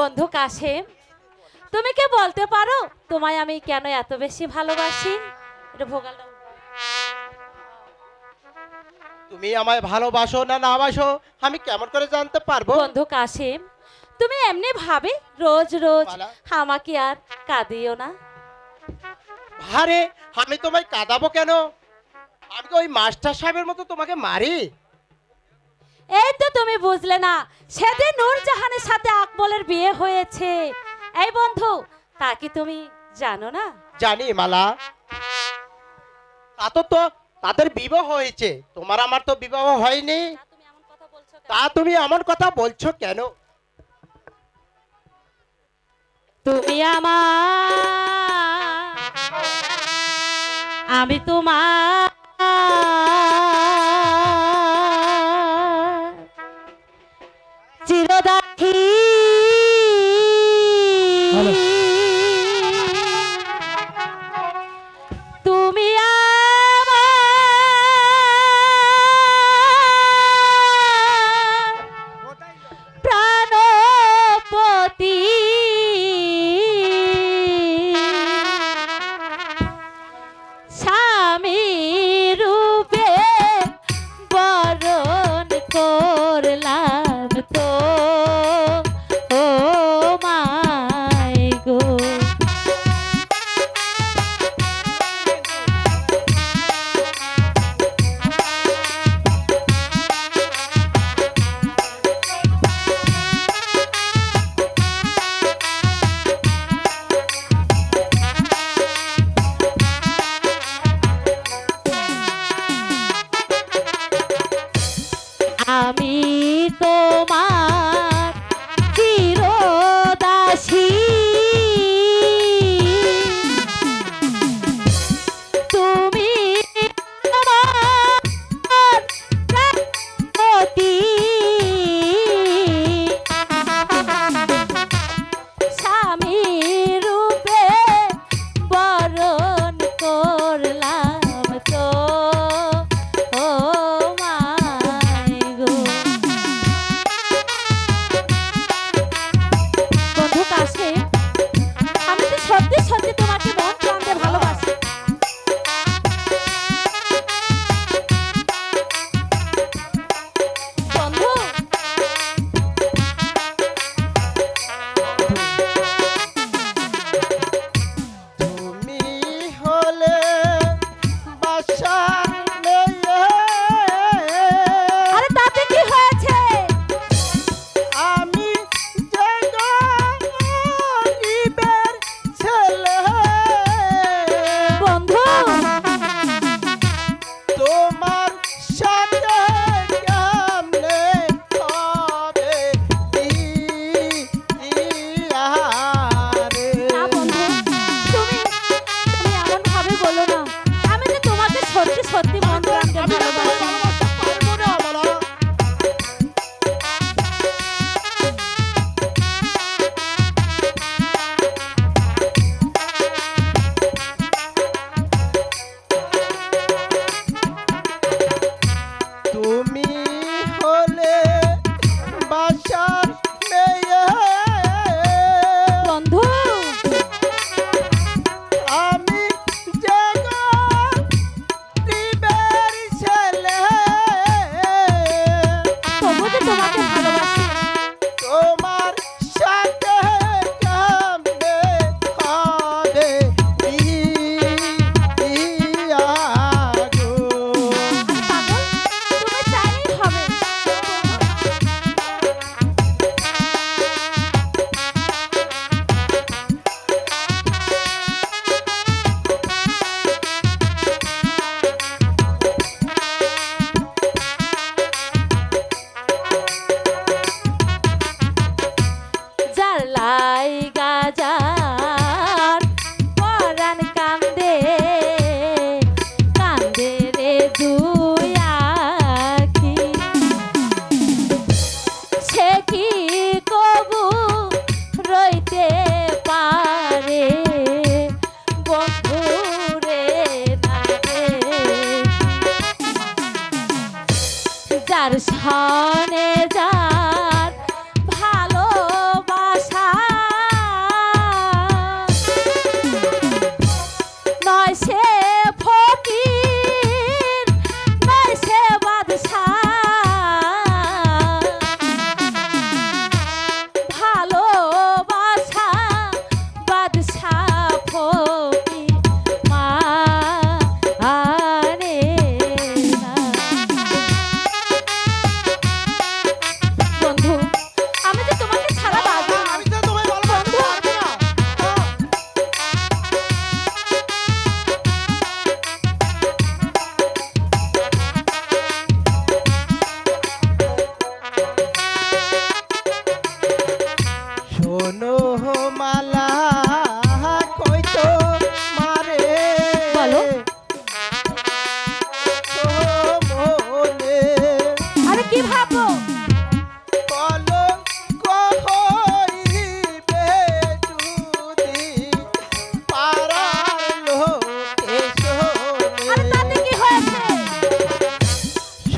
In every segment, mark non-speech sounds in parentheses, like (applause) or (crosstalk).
বন্ধু কাশেম তুমি কে বলতে পারো? তোমায় আমি কেন এত বেশি ভালোবাসি? এটা তুমি আমায় ভালোবাসো না না বাসো আমি কেমন করে জানতে পারব? বন্ধু কাশেম তুমি এমনি ভাবে রোজ রোজ আমাকে আর কাঁদিও না। আরে আমি তোমায় কাঁদাবো কেন? আমি ওই মাস্টার সাহেবের মতো তোমাকে মারি। এই তো তুমি বুঝলে না সেদিন নূরজাহানের সাথে আকবলের বিয়ে হয়েছে। এই বন্ধু তা কি তুমি জানো না? জানি মালা। তা তো তো তাদের বিবাহ হয়েছে। তোমার আমার তো বিবাহ হয়নি। তা তুমি এমন কথা বলছো কেন? তুমি আমার আমি তোমার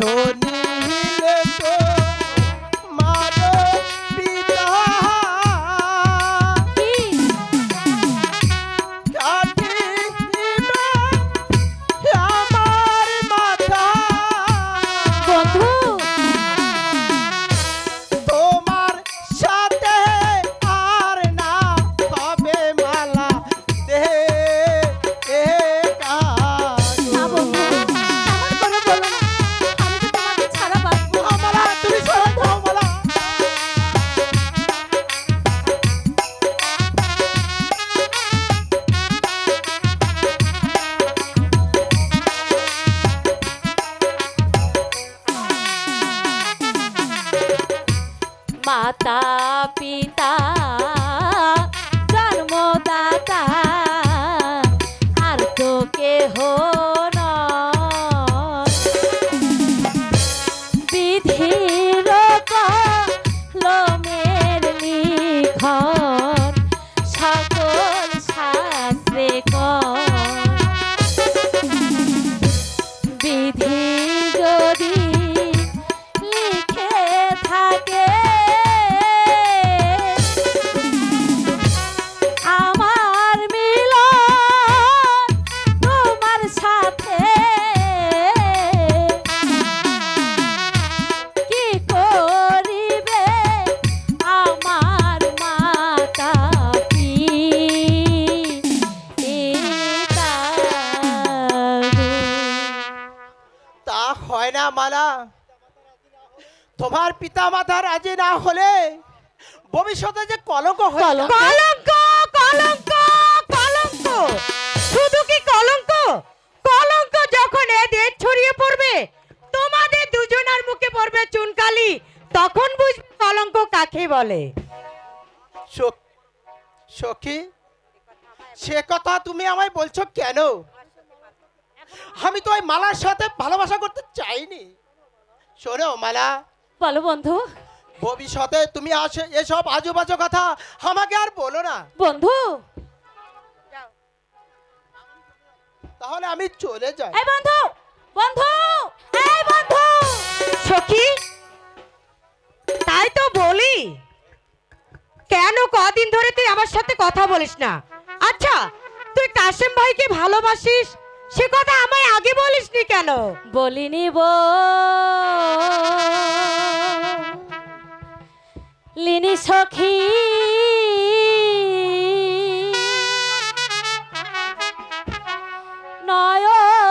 শোন তোমার পিতা মাতা রাজি না হলে ভবিষ্যতে যে কলঙ্ক হয়ে কলঙ্ক? কলঙ্ক কলঙ্ক শুধু কি কলঙ্ক? কলঙ্ক যখন এ দেশ ছড়িয়ে পড়বে তোমাদের দুজনার মুখে পড়বে চুনকালি তখন বুঝবে কলঙ্ক কাকে বলে। সখী সে কথা তুমি আমায় বলছো কেন? আমি তো ওই মালার সাথে ভালোবাসা করতে চাইনি। শোনো মালা বলো বন্ধু। ভবিষ্যতে তুমি আসে এসব আজুবাজু কথা আমাকে আর বলো না। বন্ধু। তাহলে আমি চলে যাই। এই বন্ধু বন্ধু এই বন্ধু। সখী তাই তো বলি। কেন কদিন ধরে তুই আমার সাথে কথা বলিস না? আচ্ছা তুই কাশেম ভাইকে ভালোবাসিস? সে কথা আমায় আগে বলিসনি কেন? বলিনি ব লিনি সখী। নয়ন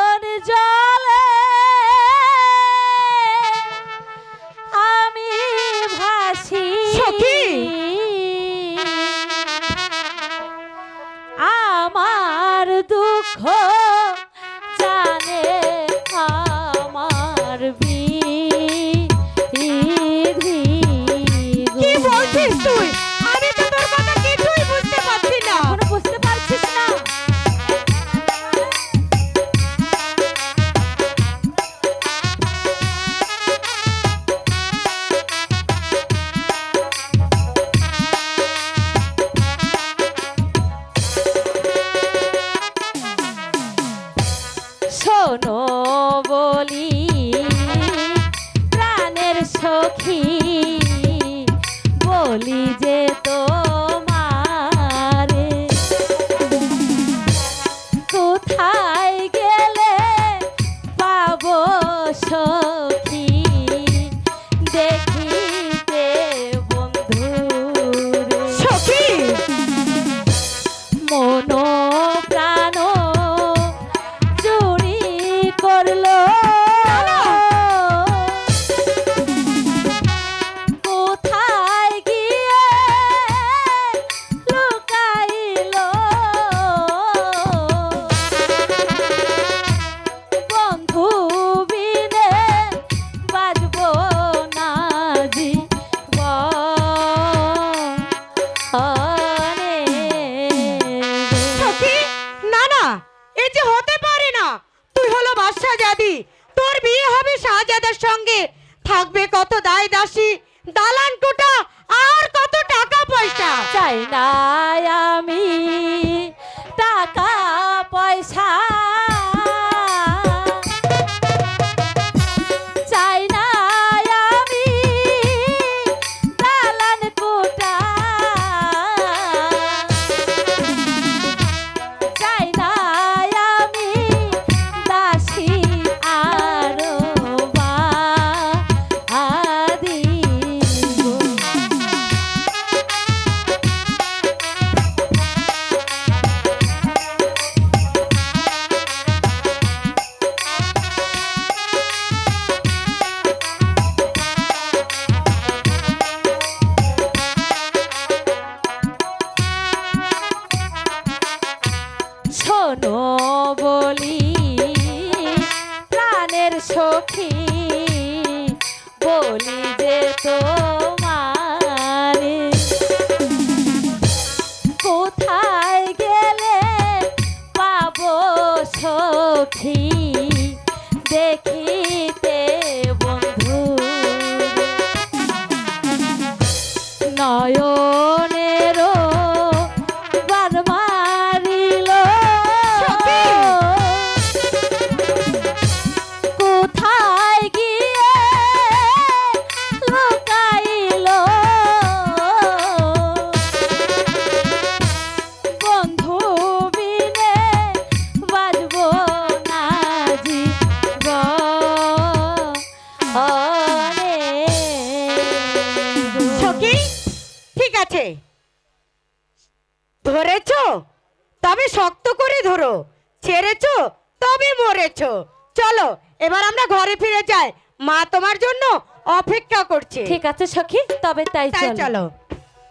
ঠিক আছে সখী তবে তাই তাই চলো।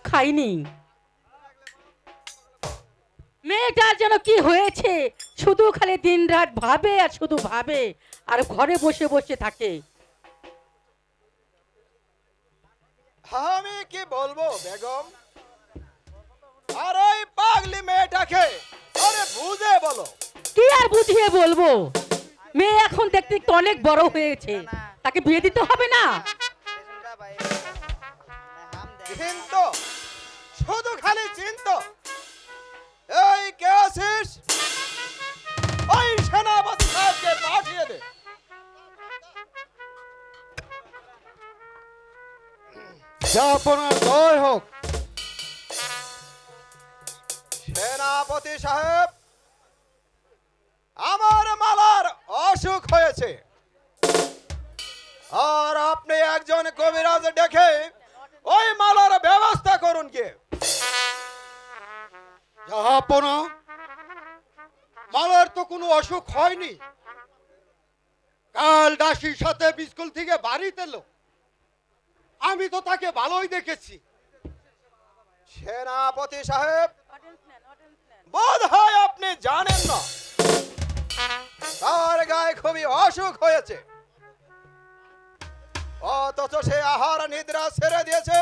খাইনি। মেয়েটার যেন কি হয়েছে? শুধু খালি দিন রাত ভাবে আর শুধু ভাবে আর ঘরে বসে বসে থাকে। আমি কি বলব বেগম? আর ওই পাগলি মেয়েটাকে আরে বুঝে বলো। কি আর বুঝিয়ে বলব? মেয়ে এখন দেখতে দেখতে অনেক বড় হয়েছে। তাকে বিয়ে দিতে হবে না? চিন্ত, শুধু খালি চিন্ত। এই কে আছিস? ওই সেনাপতি সাহেবকে পাঠিয়ে দে। আপনার জয় হোক। সেনাপতি সাহেব, আমার মালার অসুখ হয়েছে। আর আপনি একজন কবিরাজ ডেকে ওই মালার ব্যবস্থা করুন কে মালার তো কোনো অসুখ হয়নি। কাল দাসির সাথে স্কুল থেকে বাড়িতে এলো আমি তো তাকে ভালোই দেখেছি। সেনাপতি সাহেব বোধ হয় আপনি জানেন না। তার গায়ে খুবই অসুখ হয়েছে। অথচ সে আহার নিদ্রা ছেড়ে দিয়েছে।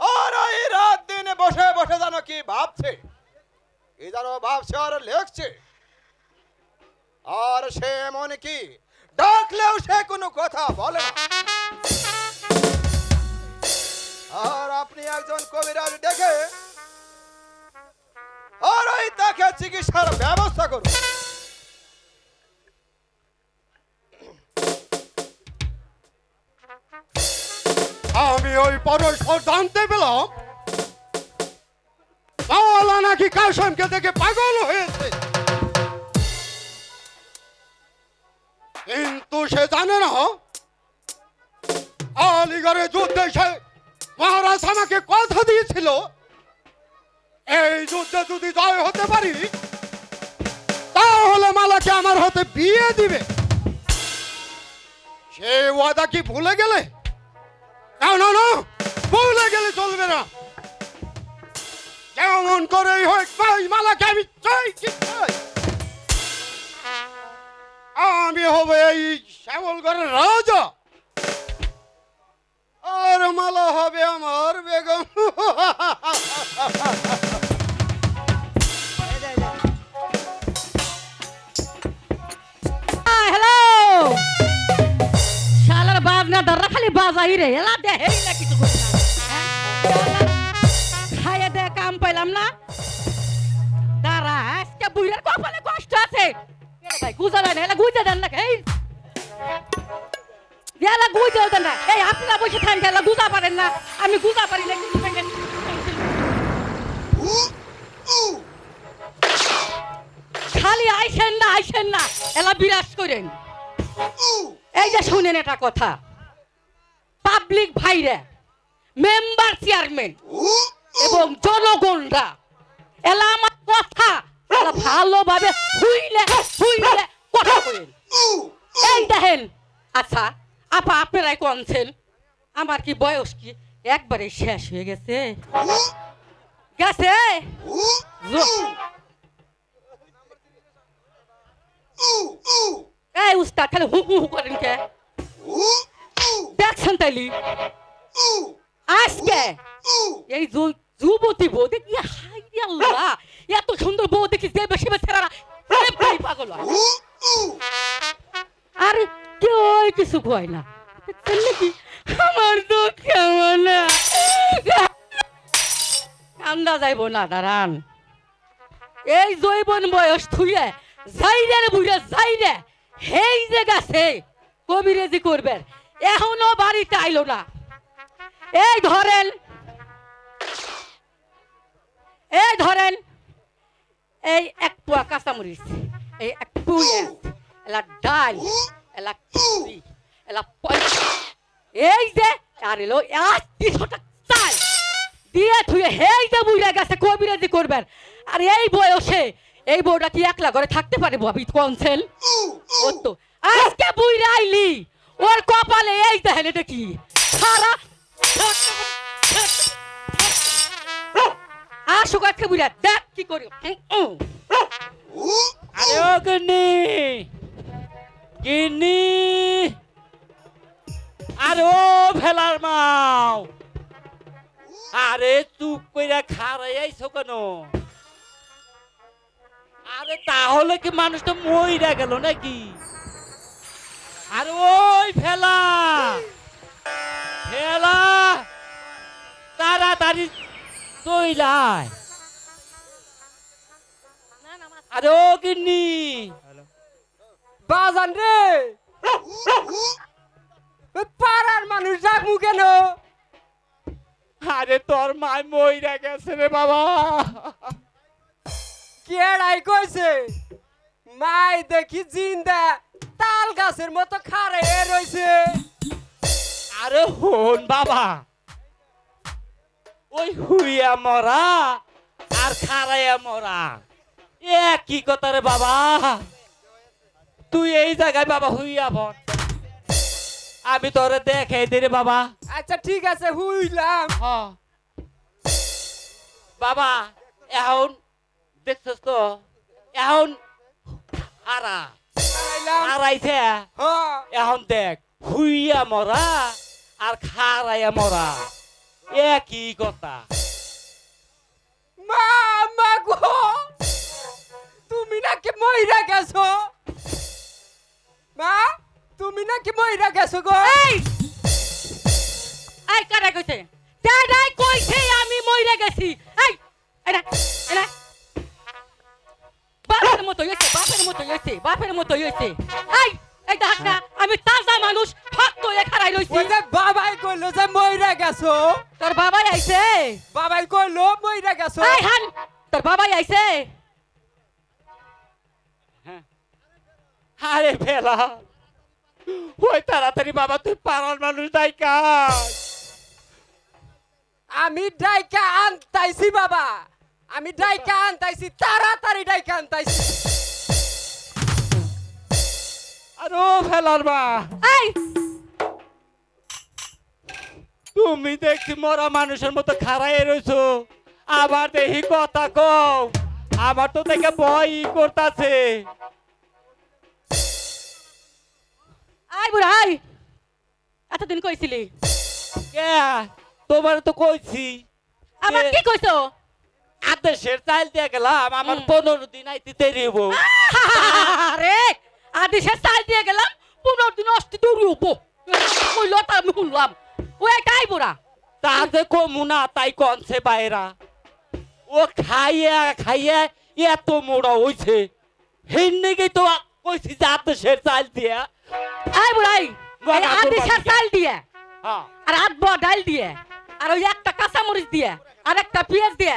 আর এই রাত দিন বসে বসে যেন কি ভাবছে? কি যেন ভাবছে আর লেখছে? আর সে এমন কি? ডাকলেও সে কোনো কথা বলে আর আপনি একজন কবিরাজ ডেকে আর ওই তাকে চিকিৎসার ব্যবস্থা করুন। আমি ওই পরস্পর জানতে পেলাম মাওলা নাকি কাশনকে দেখে পাগল হয়েছে। কিন্তু সে জানে না আলিগড়ের যুদ্ধে সে মহারাজ আমাকে কথা দিয়েছিল। এই যুদ্ধে যদি জয় হতে পারি, তাহলে মালাকে আমার হাতে বিয়ে দিবে। সে ওয়াদা কি ভুলে গেলে? না না ভুলে গেলে চলবে না। কেমন করেই হোক ভাই, মালাকে আমি চাই, কি চাই? আমি হব এই শ্যামলগড়ের রাজা। আর মালা হবে আমার বেগম। (laughs) বাইরে, এলা দেহেই না। কিছু করতাম খাইয়ে দে কাম পাইলাম না। তারা আজকে বুইরার কপালে কষ্ট আছে। ভাই গুজা দেন এলা গুজা দেন না, এই। এলা গুজা দেন না, এই আপনারা বসে থাকেন, এলা গুজা পারেন না। আমি গুজা পারি না, কিছু খালি আইসেন না আইসেন না, এলা বিরাজ করেন। এই যে শুনেন এটা কথা। পাবলিক ভাইরা মেম্বার চেয়ারম্যান এবং জনগণরা, এলা আমার কথা ভালোভাবে হুইলে হুইলে কথা করেন এই দেখেন আচ্ছা আপা, আপনারাই কনছেন আমার কি বয়স কি? একবারে শেষ হয়ে গেছে। গেছে? এই উস্তাদ, খালি হু হু হু করেন কে? দেখছেন তাইলি আজকে এই যুবতী বউ দেখি এত সুন্দর বউ দেখি যে বেশি বেশি পাগল আর কেউ কিছু কয় না। আমার তো কেমন কান্দা যাইব না, দাঁড়ান। এই জৈবন বয়স থুয়ে যাইরে রে বুড়ে যাইরে। হেই যে গেছে কবিরেজি করবেন এখনও বাড়িতে আইলো না। এই ধরেন এই ধরেন এই এক পোয়া কাঁচামরিচ এই এক পেঁয়াজ এলা ডাল এলা চিংড়ি এলা পয়সা এই যে আর এলো আটত্রিশশো টাকা চাল দিয়ে থুয়ে হেই যে বুঝে গেছে কবিরাজি করবেন? আর এই বয়সে এই বউটা কি একলা ঘরে থাকতে পারে ভাবি কনসেল ও তো আজকে বুইরা আইলি। ওর কপালে এই দেখেন এটা কি? সারা আসো কাছে বুইরা দেখ কি করি। আরে ও গিন্নি গিন্নি, আরে ও ফেলার মাও, আরে চুপ কইরা খারাই আইছো কেন? আরে তাহলে কি মানুষটা মইরা গেল নাকি? আরে ওই ফেলা ফেলা, তাড়াতাড়ি তৈলায় আরে ও গিন্নি, বাজান রে। পাড়ার মানুষ ডাকমু কেন? আরে তোর মাই মইরা গেছে রে বাবা। কেড়াই কইছে? মাই দেখি জিন্দা। তাল গাছের মতো খারে রইছে। আরে হন বাবা ওই হুইয়া মরা আর খারাইয়া মরা একই কথা রে বাবা? তুই এই জায়গায় বাবা হুইয়া বন। আমি তোরে দেখে দে রে বাবা। আচ্ছা ঠিক আছে হুইলাম। হ। বাবা এখন দেখছস তো এখন হারা। হ্যাঁ এখন দেখ হুইয়া মরা আর খারাইয়া মরা। একই কথা? মা মা গো তুমি নাকি মইরা গেছো? মা তুমি নাকি মইরা গেছো গো? এই! এই কারা কইছে? দাদাই কইছে আমি মইরা গেছি। এই এরা বাপের মতো হইছে বাপের মতো হইছে বাপের মতো হইছে এই এই দেখ না আমি তাজা মানুষ ফাক্ত হয়ে খাড়াই রইছি ওই যে বাবাই কইলো যে মইরা গেছো তোর বাবাই আইছে বাবাই কইলো মইরা গেছো এই হান তোর বাবাই আইছে আরে ফেলা ওই তাড়াতাড়ি বাবা তুই পাড়ার মানুষ দাই কাজ আমি ডাইকা আনতাইছি বাবা আমি ডাইকা আনতাইছি তাড়াতাড়ি ডাইকা আনতাইছি। আর ও ফেলার মা এই! তুমি দেখছি মরা মানুষের মতো খাড়াই রইছো। আবার দেখি কথা কও। আমার তো দেখে ভয় করতাছে। আই বুড়া আই এতদিন কইছিলি। কে? তোমার তো কইছি। আমার কি কইছো? আদেশের চাল দিয়ে গেলাম আমার পনেরো দিন আইতে তৈরি হব আরে আদেশের চাল দিয়ে গেলাম পনেরো দিন অস্তি দৌড়ি হব ওই লতা আমি শুনলাম ও বুড়া বোরা তাতে কমুনা তাই কনছে বাইরা। ও খাইয়ে খাইয়ে এত মোড়া হইছে। হিন্দিকে তো কইছি যে আদেশের চাল দিয়ে। আই। বুড়াই আদি আদেশের চাল দিয়ে। আর আধ ডাল দিয়ে। আর ওই একটা কাঁচামরিচ দিয়ে। আর একটা পেঁয়াজ দিয়ে।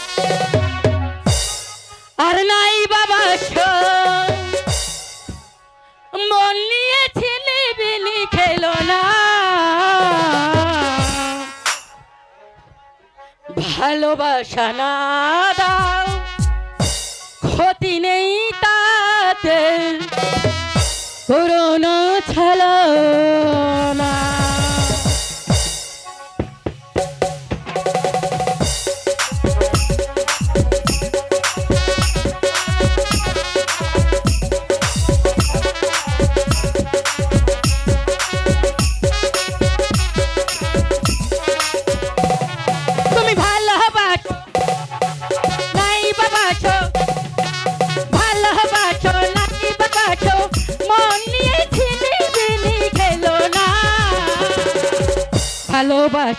আর নাই বাবা মন নিয়ে ছেলেবেলে না। ভালোবাসা না দাও, ক্ষতি নেই তাতে। করোনা ছালা।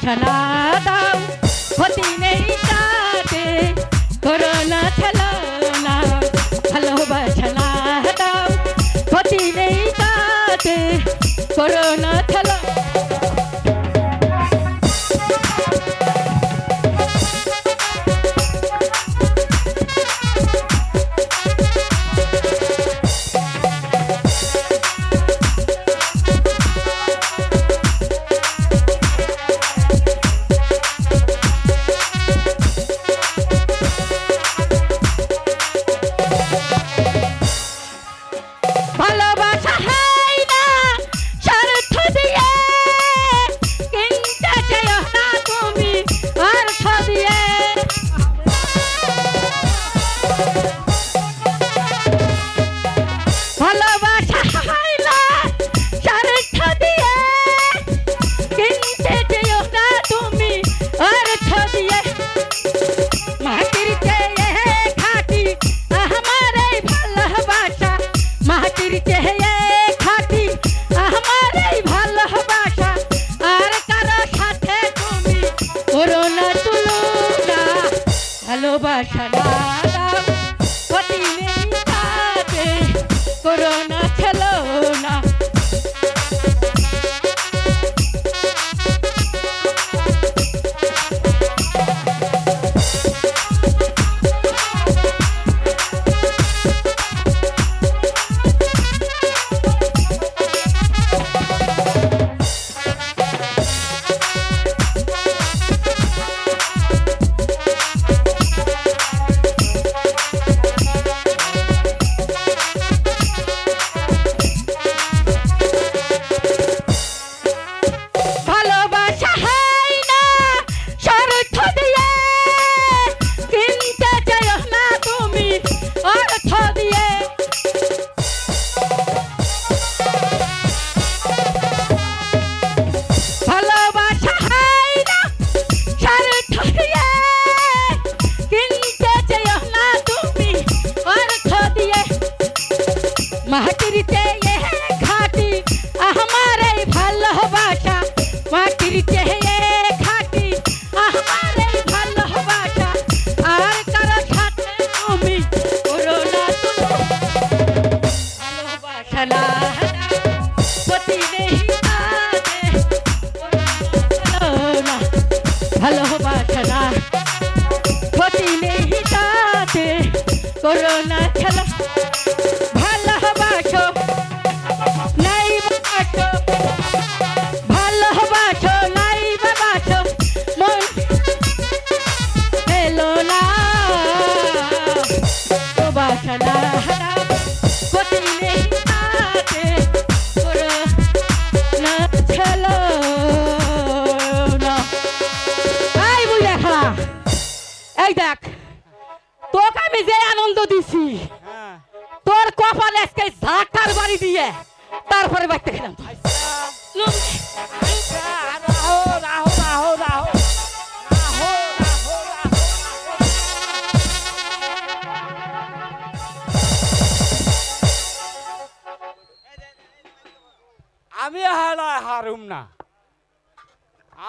ছলা ছেলে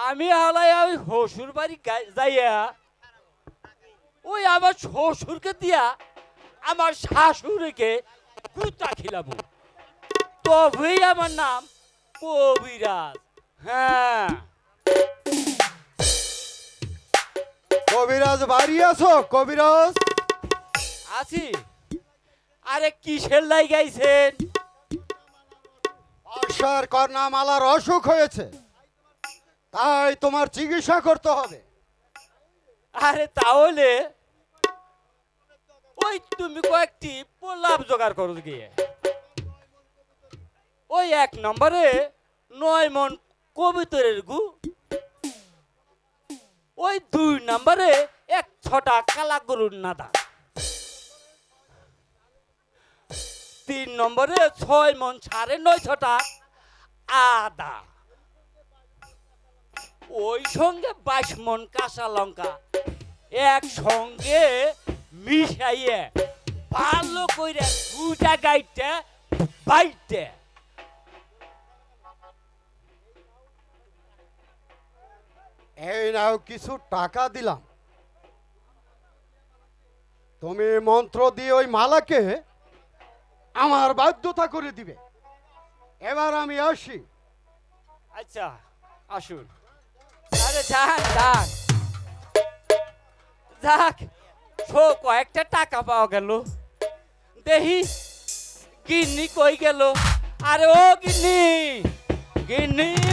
আমি হালায় ওই হসুর বাড়ি যাইয়া ওই আমার শ্বশুরকে দিয়া আমার শাশুড়িকে কুতা খিলাবো। তবেই আমার নাম কবিরাজ। হ্যাঁ। কবিরাজ বাড়ি আছো? কবিরাজ? আছি। আরে কিসের লাই গাইছেন বর্ষার কর্ণা মালার অসুখ হয়েছে। তাই তোমার চিকিৎসা করতে হবে। আরে তাহলে ওই তুমি কয়েকটি পোলাপ জোগাড় করো গিয়ে। ওই এক নম্বরে নয় মন কবিতরের গু ওই দুই নম্বরে এক ছটা কালা গরুর নাদা। তিন নম্বরে ছয় মন সাড়ে নয় ছটা আদা। ওই সঙ্গে বাইশ মন কাঁচা লঙ্কা একসঙ্গে মিশাইয়ে ভালো কইরা দুটা গাইতে বাইতে এই নাও কিছু টাকা দিলাম। তুমি মন্ত্র দিয়ে ওই মালাকে আমার বাধ্যতা করে দিবে। এবার আমি আসি। আচ্ছা আসুন। আরে যান যান যাক সো কয়েকটা টাকা পাওয়া গেল। দেহি, গিন্নি কই গেল? আরে ও গিন্নি গিন্নি।